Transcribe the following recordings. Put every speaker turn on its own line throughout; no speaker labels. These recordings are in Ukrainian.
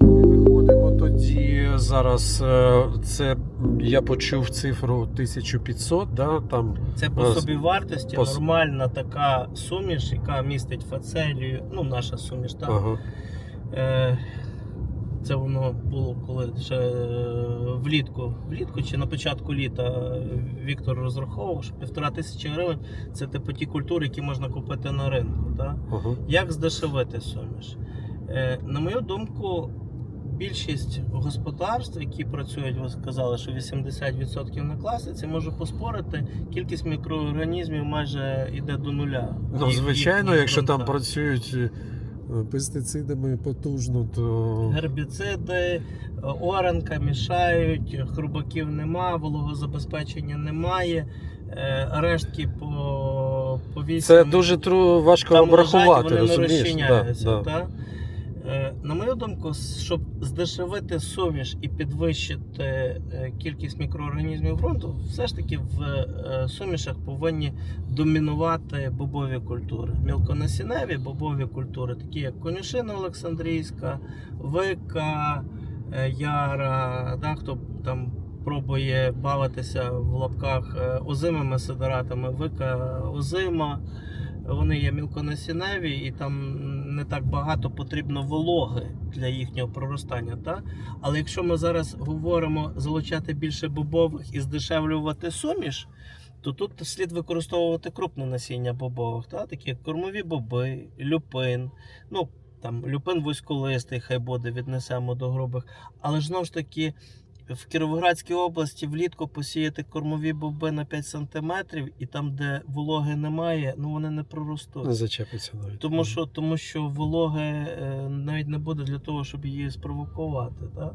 Виходимо тоді зараз. е, Це я почув цифру 1500, да, там
Це по
Е,
собі вартості
по
нормальна така суміш, яка містить фацелію, ну наша суміш, так.
ага.
Це воно було коли ще е, влітку, влітку чи на початку літа е, Віктор розраховував, що півтора тисячі гривень це типу ті культури, які можна купити на ринку. Так?
Ага.
Як здешевити суміш? Е, На мою думку, більшість господарств, які працюють, ви сказали, що 80% на класиці, можу поспорити, кількість мікроорганізмів майже йде до нуля.
Ну,
Їх-
звичайно,
їхніх
якщо там працюють пестицидами потужно, то
Гербіциди, оранка мішають, хрубаків нема, вологозабезпечення немає, е, рештки по, по вісім.
це дуже тру... важко
там
обрахувати,
лежать, вони не
розумієш?
розчиняються.
Да, да.
Е, На мою думку, щоб здешевити суміш і підвищити е, кількість мікроорганізмів ґрунту, все ж таки в е, сумішах повинні домінувати бобові культури. Мілконасінневі бобові культури, такі як конюшина Олександрійська, вика, яра, да, хто там пробує бавитися в лапках озимими сидератами, вика озима. Вони є мілконасінневі і там не так багато потрібно вологи для їхнього проростання. Та? Але якщо ми зараз говоримо залучати більше бобових і здешевлювати суміш, то тут слід використовувати крупне насіння бобових, та? такі як кормові боби, люпин. Ну, там люпин вузьколистий, хай буде, віднесемо до грубих. Але ж знову ж таки, в Кіровоградській області влітку посіяти кормові боби на 5 см, і там, де вологи немає, ну вони не проростуть.
Не зачепиться навіть.
Тому що, тому що вологи е, навіть не буде для того, щоб її спровокувати. Так?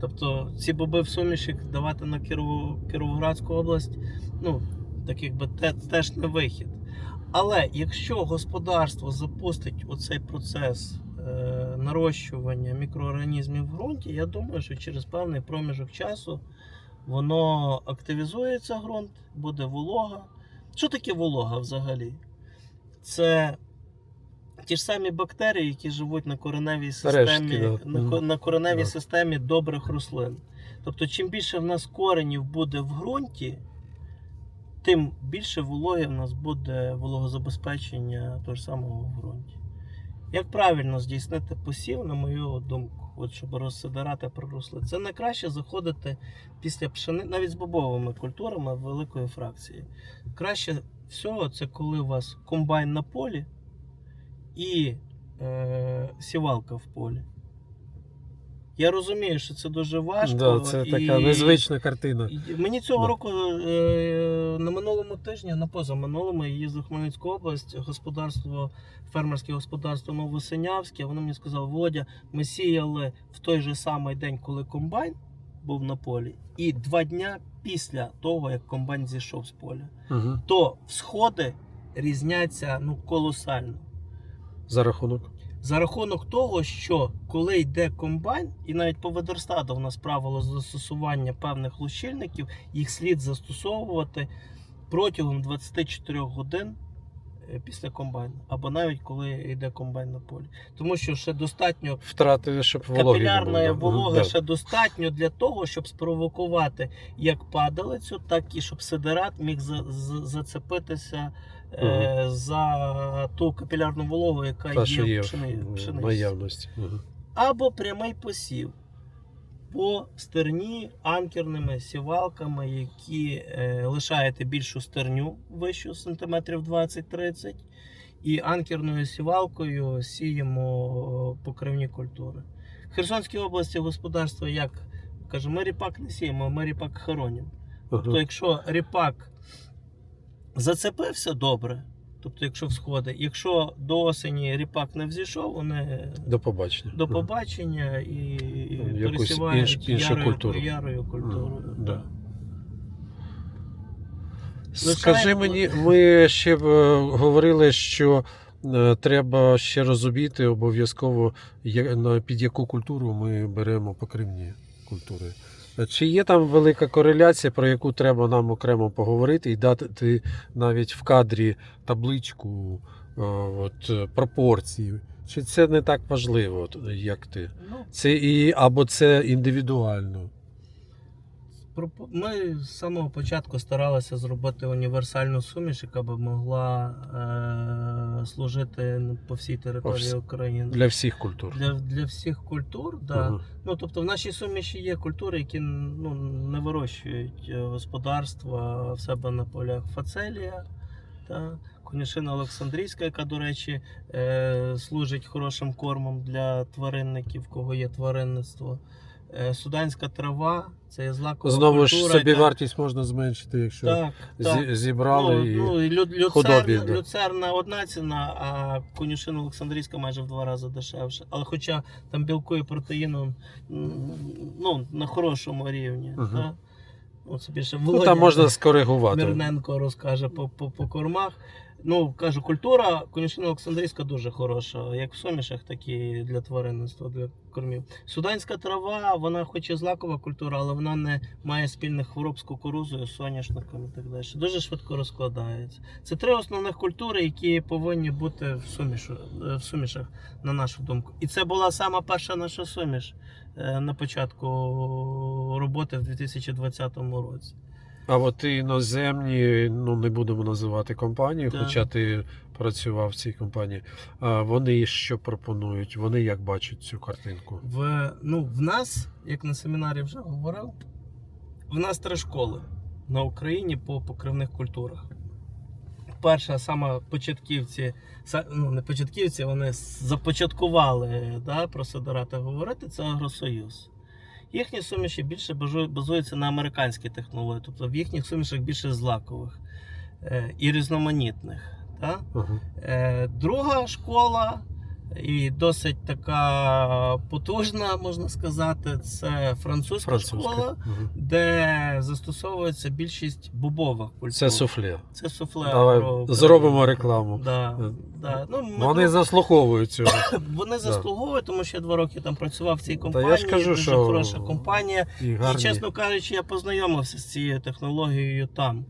Тобто ці боби в суміші давати на Кірово, Кіровоградську область, ну, так якби те, теж не вихід. Але якщо господарство запустить оцей процес нарощування мікроорганізмів в ґрунті, я думаю, що через певний проміжок часу воно активізується ґрунт, буде волога. Що таке волога взагалі? Це ті ж самі бактерії, які живуть на кореневій системі,
Рештки, да.
на, на кореневій системі добрих рослин. Тобто, чим більше в нас коренів буде в ґрунті, тим більше вологи в нас буде вологозабезпечення того ж самого в ґрунті. Як правильно здійснити посів, на мою думку, от щоб розсидирати проросли, це найкраще заходити після пшени, навіть з бобовими культурами великої фракції. Краще всього це коли у вас комбайн на полі і е, сівалка в полі. Я розумію, що це дуже важко.
Да, це
і...
така незвична картина.
І Мені цього
Да.
року е, на минулому тижні, на позаминулому, я їздив в Хмельницьку область, господарство, фермерське господарство Новосинявське. Вони мені сказали, Володя, ми сіяли в той же самий день, коли комбайн був на полі, і два дня після того, як комбайн зійшов з поля.
Угу.
То всходи різняться ну, колосально.
За рахунок.
За рахунок того, що коли йде комбайн, і навіть по Ведерстаду в нас правило застосування певних лущильників, їх слід застосовувати протягом 24 годин е, після комбайну, або навіть коли йде комбайн на полі. Тому що ще достатньо
Втрати, щоб не було, да.
ще достатньо для того, щоб спровокувати як падалицю, так і щоб сидерат міг за, за- зацепитися е, за ту капілярну вологу, яка
Та,
є,
є
в пшени, пшениці.
наявності. Мгм.
Або прямий посів по стерні анкерними сівалками, які е, лишаєте більшу стерню вищу сантиметрів 20-30, і анкерною сівалкою сіємо покривні культури. В Херсонській області господарство як каже, ми ріпак не сіємо, ми ріпак хоронимо. Тобто, якщо ріпак зацепився добре, тобто, якщо всходи, якщо до осені ріпак не взійшов, вони
До побачення.
до побачення і
Якусь
пересівають
інш-
ярою,
культуру.
ярою культурою.
Мгм, да. Скажи мені, ми ще б, е, говорили, що е, треба ще розуміти обов'язково, під яку культуру ми беремо покривні культури. Е, Чи є там велика кореляція, про яку треба нам окремо поговорити і дати навіть в кадрі табличку от, е, пропорції? Чи це не так важливо, як ти?
Ну,
Це і або це індивідуально?
Ми з самого початку старалися зробити універсальну суміш, яка би могла е- служити по всій території України.
Для всіх культур.
Для, для всіх культур, да.
Ага.
Ну, тобто в нашій суміші є культури, які ну, не вирощують е, господарства в себе на полях. Фацелія, та, конюшина Олександрійська, яка, до речі, е, служить хорошим кормом для тваринників, кого є тваринництво. Е, суданська трава це злакова
Знову ж
культура.
собі
яка-
вартість можна зменшити, якщо
Так, так.
зібрали
Ну,
і
ну, і лю-
худобі,
люцерна, люцерна одна ціна, а конюшина Олександрійська майже в два рази дешевше. Але хоча там білку і протеїну ну, на хорошому рівні.
Мгм.
Та? От собі ще
ну, там можна скоригувати.
Мирненко розкаже по, по, по кормах. Ну, кажу, культура конюшина Олександрійська дуже хороша, як в сумішах, так і для тваринництва, для кормів. Суданська трава, вона хоч і злакова культура, але вона не має спільних хвороб з кукурузою, соняшником і так далі. Дуже швидко розкладається. Це три основних культури, які повинні бути в, сумішу, е, в сумішах, на нашу думку. І це була сама перша наша суміш е, на початку роботи в 2020 році.
А от іноземні, ну не будемо називати компанії,
Так.
хоча ти працював в цій компанії. А вони що пропонують? Вони як бачать цю картинку?
В, ну, в нас, як на семінарі вже говорив, в нас три школи на Україні по покривних культурах. Перша саме початківці, ну не початківці, вони започаткували да, про сидорати говорити, це Агросоюз. Їхні суміші більше базу- базуються на американській технології, тобто в їхніх сумішах більше злакових е, і різноманітних. Та?
Ага.
Е, Друга школа, і досить така потужна, можна сказати, це французька,
Французька.
школа,
Ага.
де застосовується більшість бобових культур.
Це суфле.
Це суфле.
Давай
агро-
зробимо рекламу.
Да,
Е,
да. Ну, ми
Вони заслуховують цього.
вони заслуговують, тому що я два роки там працював в цій компанії.
я ж кажу,
дуже
що
хороша компанія.
І
І, чесно кажучи, я познайомився з цією технологією там.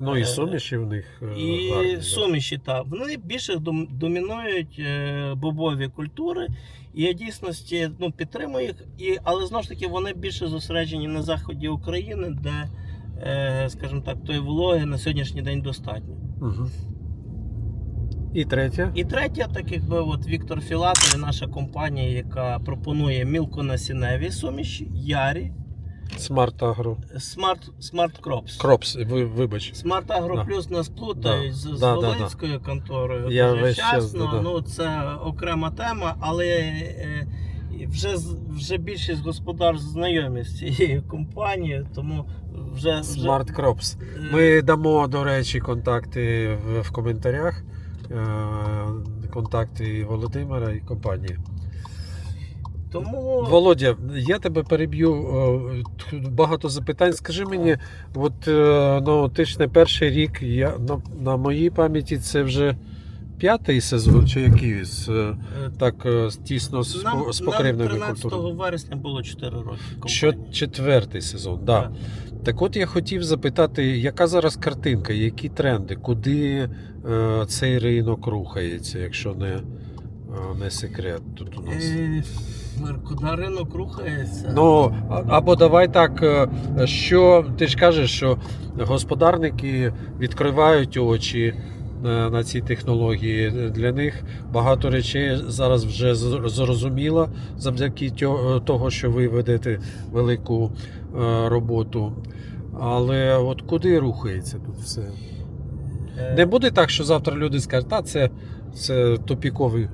Ну і
е,
суміші в них е,
І
гарні.
суміші, так. Вони більше домінують е, бобові культури. І я дійсності ну, підтримую їх, і, але знову ж таки вони більше зосереджені на заході України, де, скажімо так, тої вологи на сьогоднішній день достатньо.
Мгм. І третє.
І третє, так якби от Віктор Філатов, і наша компанія, яка пропонує мілконасінневі суміші, Ярі,
Смарт Агро.
Smart, Smart Crops.
Кропс, ви, вибач.
Смарт Агро
Да.
Плюс нас плутають
Да.
з, з
Да, да, да.
Конторою.
Я
дуже
весь час, да, да.
Ну це окрема тема, але е, вже вже більшість господарств знайомі з цією компанією, тому вже, вже
Смарт Кропс.
е,
Ми дамо, до речі, контакти в, в коментарях. Е, Контакти Володимира і компанії.
Тому
Володя, я тебе переб'ю. е, Багато запитань. Скажи мені, от е, ну, ти ж не перший рік, я, на, на моїй пам'яті це вже п'ятий сезон, чи який з, е, так тісно з,
нам,
по- з
нам
покривними
13 вересня було 4 роки.
Що четвертий сезон, да.
Так.
Так от я хотів запитати, яка зараз картинка, які тренди, куди е, цей ринок рухається, якщо не, не секрет тут у нас.
Е, Куди ринок рухається?
Ну, або давай так, е, що ти ж кажеш, що господарники відкривають очі е, на ці технології. Для них багато речей зараз вже зрозуміло завдяки того, що ви ведете велику е, роботу. Але от куди рухається тут все?
Е,
Не буде так, що завтра люди скажуть, та це, це топіковий.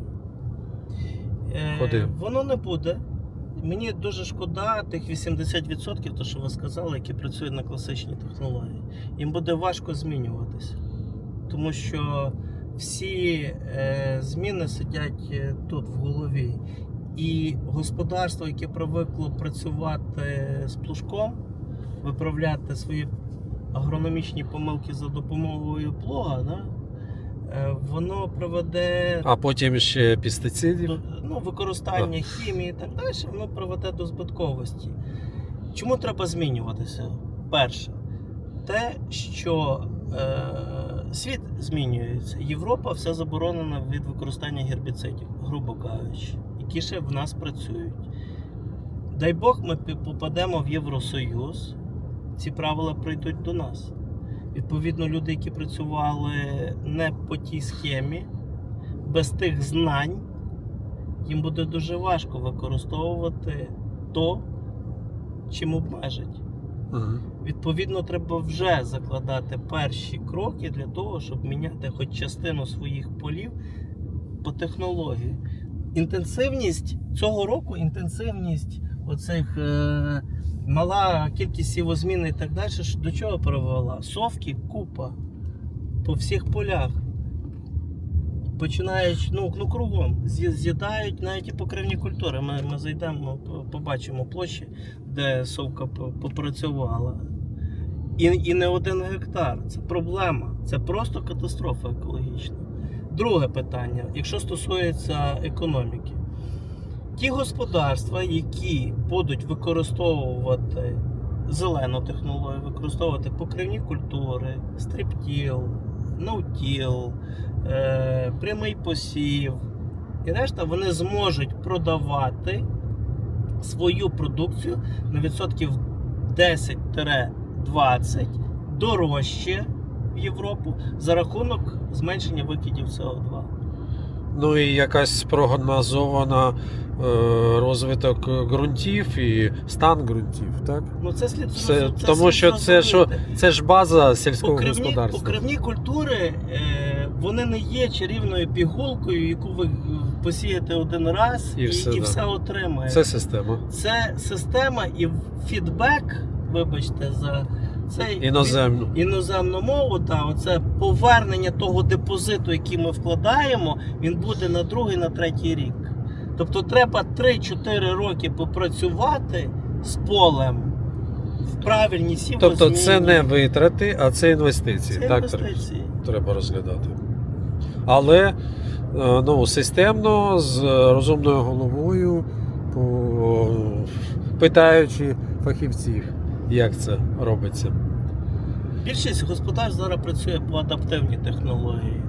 Е,
Ходи.
Воно не буде. Мені дуже шкода тих 80%, то що ви сказали, які працюють на класичній технології. Їм буде важко змінюватися. Тому що всі е, зміни сидять е, тут в голові. І господарство, яке привикло працювати з плужком, виправляти свої агрономічні помилки за допомогою плуга, да? Е, воно приведе
А потім ще пестицидів.
ну, використання хімії і так далі, воно приведе до збитковості. Чому треба змінюватися? Перше, те, що е, світ змінюється. Європа все заборонена від використання гербіцидів, грубо кажучи, які ще в нас працюють. Дай Бог, ми попадемо в Євросоюз, ці правила прийдуть до нас. Відповідно, люди, які працювали не по тій схемі, без тих знань, їм буде дуже важко використовувати то, чим обмежать.
Ага.
Відповідно, треба вже закладати перші кроки для того, щоб міняти хоч частину своїх полів по технології. Інтенсивність цього року, інтенсивність оцих е, мала кількість сівозмін і так далі, до чого привела? Совки купа по всіх полях. Починають ну, ну кругом, з'їдають навіть і покривні культури. Ми, ми зайдемо, побачимо площі, де совка попрацювала. І, і не один гектар. Це проблема. Це просто катастрофа екологічна. Друге питання, якщо стосується економіки. Ті господарства, які будуть використовувати зелену технологію, використовувати покривні культури, стріптіл, ноутіл, е, прямий посів і решта, вони зможуть продавати свою продукцію на відсотків 10-20 дорожче в Європу за рахунок зменшення викидів СО2.
Ну і якась прогнозована е, розвиток ґрунтів і стан ґрунтів, так?
Ну це слід
Це,
це
тому
слід
що це, що це ж база сільського
Покривні,
господарства.
покривні культури е, вони не є чарівною пігулкою, яку ви посієте один раз
І
і,
все,
і
да.
все отримаєте.
Це система.
Це система і фідбек, вибачте, за цей
Іноземну.
іноземну мову, та оце повернення того депозиту, який ми вкладаємо, він буде на другий, на третій рік. Тобто треба 3-4 роки попрацювати з полем в правильній сівозміні.
Тобто це не витрати, а це інвестиції.
Це
так
інвестиції.
треба розглядати. Але е, ну, системно, з розумною головою, по... питаючи фахівців, як це робиться.
Більшість господарств зараз працює по адаптивній технології.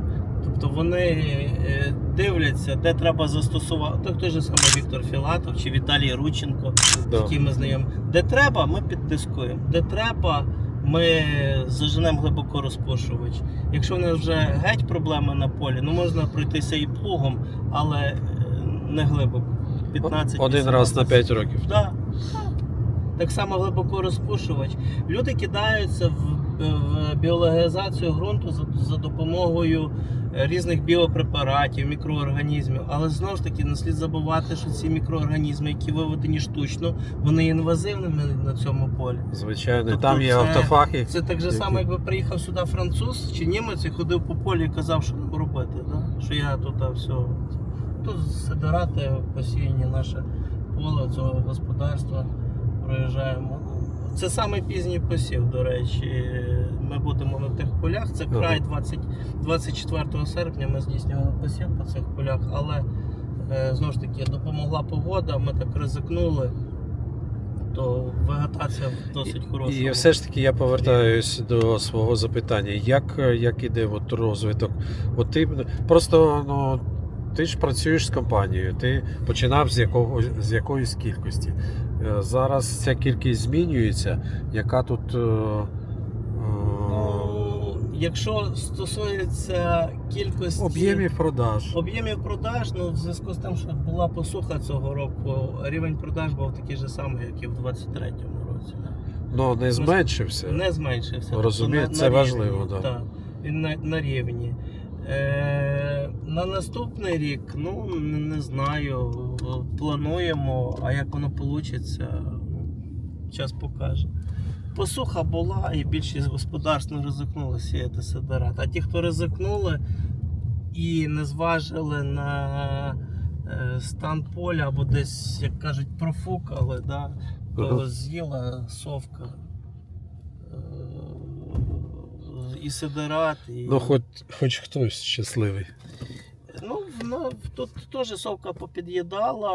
Тобто вони е, дивляться, де треба застосувати. Той же самий Віктор Філатов чи Віталій Рученко, з яким ми знайомі. Де треба, ми підтискуємо. Де треба, ми заженемо глибоко розпушувач. Якщо в нас вже геть проблеми на полі, ну можна пройтися і плугом, але е, не глибоко. 15
Один раз на 5 років.
Да. Так само глибоко розпушувач. Люди кидаються в, в біологізацію ґрунту за, допомогою е, різних біопрепаратів, мікроорганізмів. Але знову ж таки не слід забувати, що ці мікроорганізми, які виведені штучно, вони інвазивними на цьому полі.
Звичайно,
Тобто
там є
це-
автофахи.
Це так же само, якби приїхав сюди француз чи німець і ходив по полі і казав, що нам робити. Да? Що я тут а, все. Тут сидирати посіяні наше поле цього господарства. Проїжджаємо. Це саме пізній посів, до речі. Ми будемо на тих полях. Це край 20, 24 серпня ми здійснювали посів по цих полях, але е, знову ж таки допомогла погода, ми так ризикнули, то вегетація досить хороша.
І все ж таки я повертаюсь до свого запитання. Як, як іде от розвиток? От ти просто ну, ти ж працюєш з компанією, ти починав з, якого, з якоїсь кількості. Е, Зараз ця кількість змінюється. Яка тут. е, е,
Ну, якщо стосується кількості
Об'ємів продаж.
об'ємів продаж, ну в зв'язку з тим, що була посуха цього року, рівень продаж був такий же самий, як і в 23-му році.
Ну, не зменшився.
Не зменшився. Тобто
це
рівні,
важливо, да.
Так, він на, на рівні. Е, на наступний рік, ну не, знаю. Плануємо, а як воно вийде, час покаже. Посуха була, і більшість господарств не ризикнули сіяти сидерат. А ті, хто ризикнули і не зважили на е, стан поля або десь, як кажуть, профукали, да, то з'їла совка. е, І сидерат, і
Ну, хоч, хоч хтось щасливий.
Ну, вона тут теж совка попід'їдала,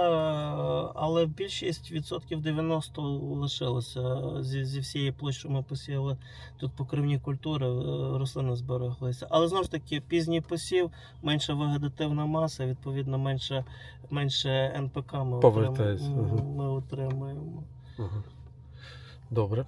але більшість відсотків 90 лишилося зі, зі всієї площі, що ми посіяли тут покривні культури, е, рослини збереглися. Але знову ж таки, пізній посів, менша вегетативна маса, відповідно, менше, менше НПК ми отримуємо. Ми отримуємо.
Добре.